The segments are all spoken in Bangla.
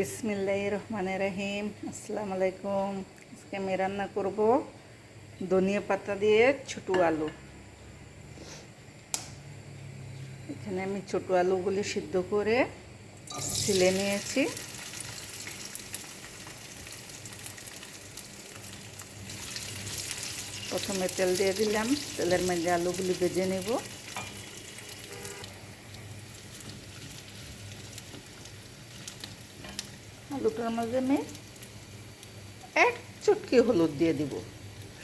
বিসমিল্লাহ রহমান রাহিম। আসসালামু আলাইকুম। আজকে আমি রান্না করব ধনিয়া পাতা দিয়ে ছোটো আলু। এখানে আমি ছোটো আলুগুলি সিদ্ধ করে ছিলে নিয়েছি। প্রথমে তেল দিয়ে দিলাম। তেলের মধ্যে আলুগুলি ভেজে নেব। আলুটার মাঝে আমি এক চুটকি হলুদ দিয়ে দিব।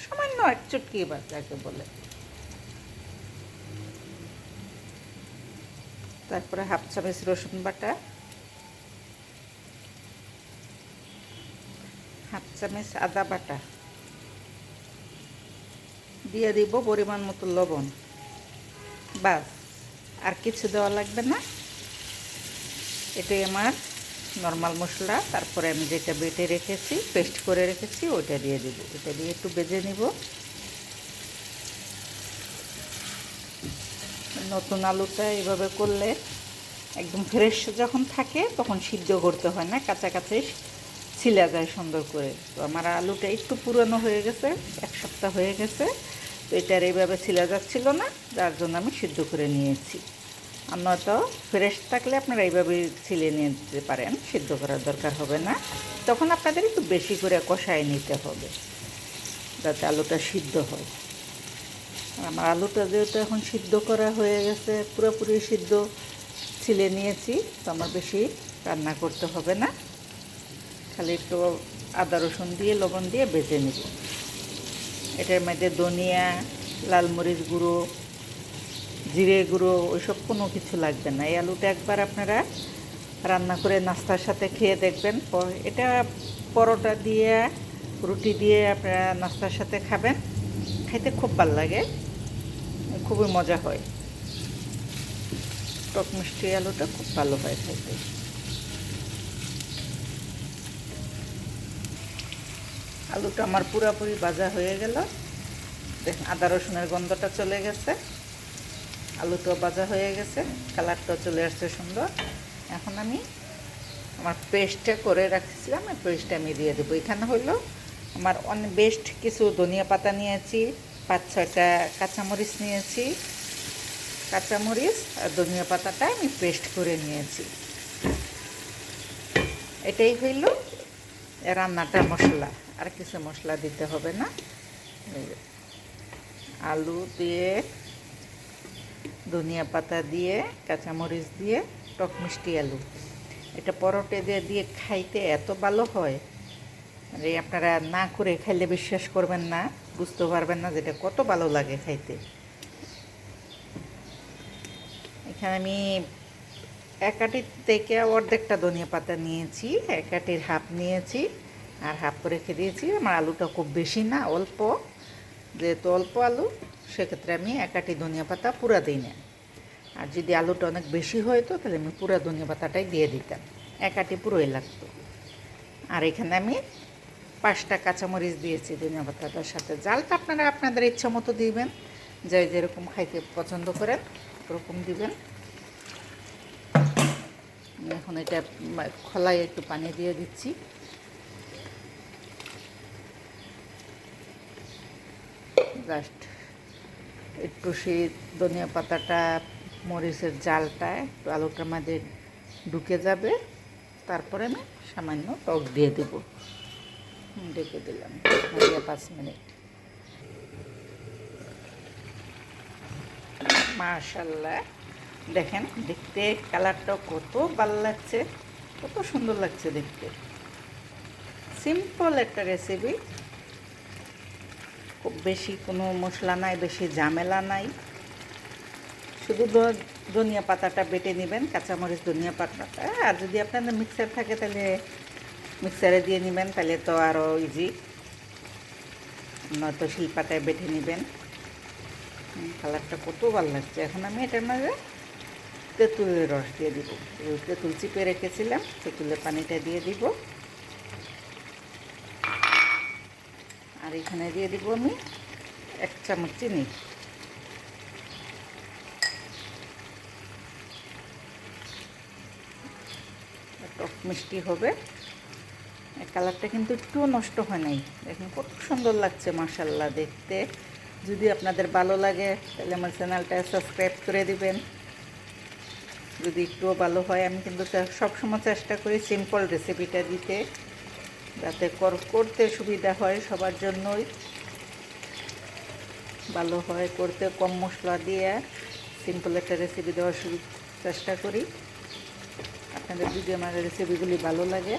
সামান্য এক চুটকি বা যাকে বলে। তারপরে হাফ চামচ রসুন বাটা। হাফ চামচ আদা বাটা। দিয়ে দিব পরিমাণ মতো লবণ। বাস, আর কিছু দেওয়া লাগবে না। এটাই আমার নর্মাল মশলা, তারপরে আমি যেটা বেটে রেখেছি, পেস্ট করে রেখেছি, ওইটা দিয়ে দিব। ওইটা দিয়ে একটু বেজে নিব। নতুন আলুটা এভাবে করলে একদম ফ্রেশ যখন থাকে, তখন সিদ্ধ করতে হয় না কাঁচাই ছিলা যায় সুন্দর করে। তো আমার আলুটা একটু পুরনো হয়ে গেছে, এক সপ্তাহ হয়ে গেছে, তো এটার এইভাবে ছিলা যাচ্ছিল না, যার জন্য আমি সিদ্ধ করে নিয়েছি। আর নয়তো ফ্রেশ থাকলে আপনারা এইভাবে ছিলে নিতে পারেন, সিদ্ধ করার দরকার হবে না। তখন আপনাদের একটু বেশি করে কষায় নিতে হবে, যাতে আলুটা সিদ্ধ হয়। আমার আলুটা যেহেতু এখন সিদ্ধ করা হয়ে গেছে, পুরোপুরি সিদ্ধ ছিলে নিয়েছি, তো আমার বেশি রান্না করতে হবে না। খালি একটু আদা রসুন দিয়ে, লবণ দিয়ে বেজে নেব। এটার মধ্যে ধনিয়া, লাল মরিচ গুঁড়ো জিরে গুঁড়ো, ওইসব কোনো কিছু লাগবে না। এই আলুটা একবার আপনারা রান্না করে নাস্তার সাথে খেয়ে দেখবেন। এটা পরোটা দিয়ে, রুটি দিয়ে আপনারা নাস্তার সাথে খাবেন। খাইতে খুব ভালো লাগে। খুবই মজা হয়। টক মিষ্টি আলুটা খুব ভালো হয় খাইতে আলুটা আমার পুরাপুরি ভাজা হয়ে গেল। দেখেন আদা রসুনের গন্ধটা চলে গেছে। আলুটাও ভাজা হয়ে গেছে কালারটাও চলে আসছে সুন্দর। এখন আমি আমার পেস্টটা করে রাখছিলাম, এই পেস্টটা আমি দিয়ে দেবো। এখানে হইল আমার অনেক বেস্ট কিছু ধনিয়া পাতা নিয়েছি, পাঁচ ছয়টা কাঁচামরিচ নিয়েছি। কাঁচামরিচ আর ধনিয়া পাতাটা আমি পেস্ট করে নিয়েছি। এটাই হইল রান্নাটা মশলা, আর কিছু মশলা দিতে হবে না। আলু দিয়ে ধনিয়া পাতা দিয়ে, কাঁচামরিচ দিয়ে, টক মিষ্টি আলু। এটা পরোটে দিয়ে দিয়ে খাইতে এত ভালো হয়। মানে আপনারা না করে খাইলে বিশ্বাস করবেন না, বুঝতে পারবেন না যেটা কত ভালো লাগে খাইতে। এখানে আমি একাটির থেকে অর্ধেকটা ধনিয়া পাতা নিয়েছি একাটির হাফ নিয়েছি, আর হাফ রেখে দিয়েছি। আমার আলুটা খুব বেশি না, অল্প, যেহেতু অল্প আলু সেক্ষেত্রে আমি একাটি ধনিয়া পাতা পুরা দিই না আর যদি আলুটা অনেক বেশি হয়তো তাহলে আমি পুরা ধনিয়া পাতাটাই দিয়ে দিতাম। একাটি পুরোই লাগতো। আর এখানে আমি পাঁচটা কাঁচামরিচ দিয়েছি ধনিয়া পাতাটার সাথে। জালটা আপনারা আপনাদের ইচ্ছা মতো দিবেন, যে যেরকম খাইতে পছন্দ করেন ওরকম দিবেন। এখন এটা খোলায় একটু পানি দিয়ে দিচ্ছি। জাস্ট একটু সেই ধনিয়া পাতাটা, মরিচের জালটা একটু আলুটার মাঝে ঢুকে যাবে, তারপরে আমি সামান্য টক দিয়ে দেব। ডেকে দিলাম পাঁচ মিনিট। মাশাল্লাহ, দেখেন, দেখতে কালারটা কত ভালো লাগছে, কত সুন্দর লাগছে দেখতে। সিম্পল একটা রেসিপি বেশি কোনো মশলা নাই, বেশি ঝামেলা নাই। শুধু ধনিয়া পাতাটা বেটে নেবেন, কাঁচামরিচ ধনিয়া পাতাটা। আর যদি আপনাদের মিক্সার থাকে তাহলে মিক্সারে দিয়ে নেবেন, তাহলে তো আরও ইজি নয়তো শিলপাটায় বেটে নেবেন। কালারটা কত ভালো লাগছে। এখন আমি এটার মাঝে তেঁতুলের রস দিয়ে দিব। তেঁতুল চিপে রেখেছিলাম, তেঁতুলের পানিটা দিয়ে দিব। আর এখানে দিয়ে দিব আমি এক চামচ চিনি। টক মিষ্টি হবে। কালারটা কিন্তু একটুও নষ্ট হয় নাই। দেখুন, কত সুন্দর লাগছে মাসাল্লাহ দেখতে। যদি আপনাদের ভালো লাগে, তাহলে আমার চ্যানেলটা সাবস্ক্রাইব করে দিবেন। যদি একটুও ভালো হয়, আমি কিন্তু সবসময় চেষ্টা করি সিম্পল রেসিপিটা দিতে। যাতে কর- করতে সুবিধা হয় সবার জন্যই। ভালো হয় করতে, কম মশলা দিয়ে সিম্পল একটা রেসিপি দেওয়ার শুরু চেষ্টা করি। আপনাদের যদি আমার রেসিপিগুলি ভালো লাগে,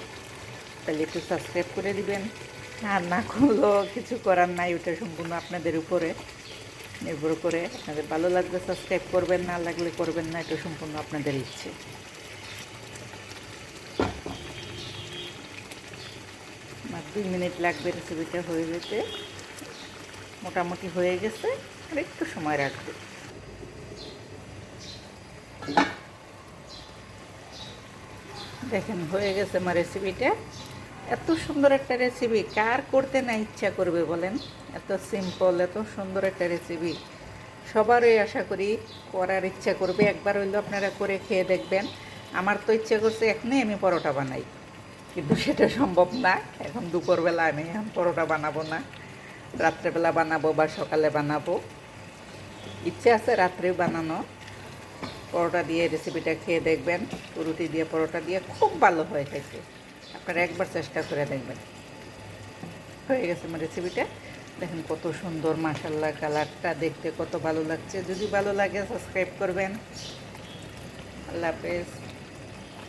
তাহলে একটু সাবস্ক্রাইব করে দিবেন। আর না করলেও কিছু করার নাই, ওটা সম্পূর্ণ আপনাদের উপরে নির্ভর করে। আপনাদের ভালো লাগলে সাবস্ক্রাইব করবেন, না লাগলে করবেন না, এটা সম্পূর্ণ আপনাদের ইচ্ছে আমার দুই মিনিট লাগবে রেসিপিটা হয়ে যেতে। মোটামুটি হয়ে গেছে, আর একটু সময় রাখবে। দেখেন, হয়ে গেছে আমার রেসিপিটা এত সুন্দর একটা রেসিপি কার করতে না ইচ্ছা করবে বলেন? এত সিম্পল এত সুন্দর একটা রেসিপি সবারই আশা করি করার ইচ্ছা করবে। একবার হইলেও আপনারা করে খেয়ে দেখবেন। আমার তো ইচ্ছা করছে এখনই আমি পরোটা বানাই। কিন্তু সেটা সম্ভব না। এখন দুপুরবেলা আমি এখন পরোটা বানাবো না। রাত্রেবেলা বানাবো বা সকালে বানাবো। ইচ্ছে আছে রাত্রেও বানানো। পরোটা দিয়ে রেসিপিটা খেয়ে দেখবেন। রুটি দিয়ে পরোটা দিয়ে খুব ভালো হয়ে খেতে আপনারা একবার চেষ্টা করে দেখবেন। হয়ে গেছে আমার রেসিপিটা দেখেন কত সুন্দর মাসাল্লাহ কালারটা দেখতে কত ভালো লাগছে। যদি ভালো লাগে সাবস্ক্রাইব করবেন। আল্লাহ হাফেজ।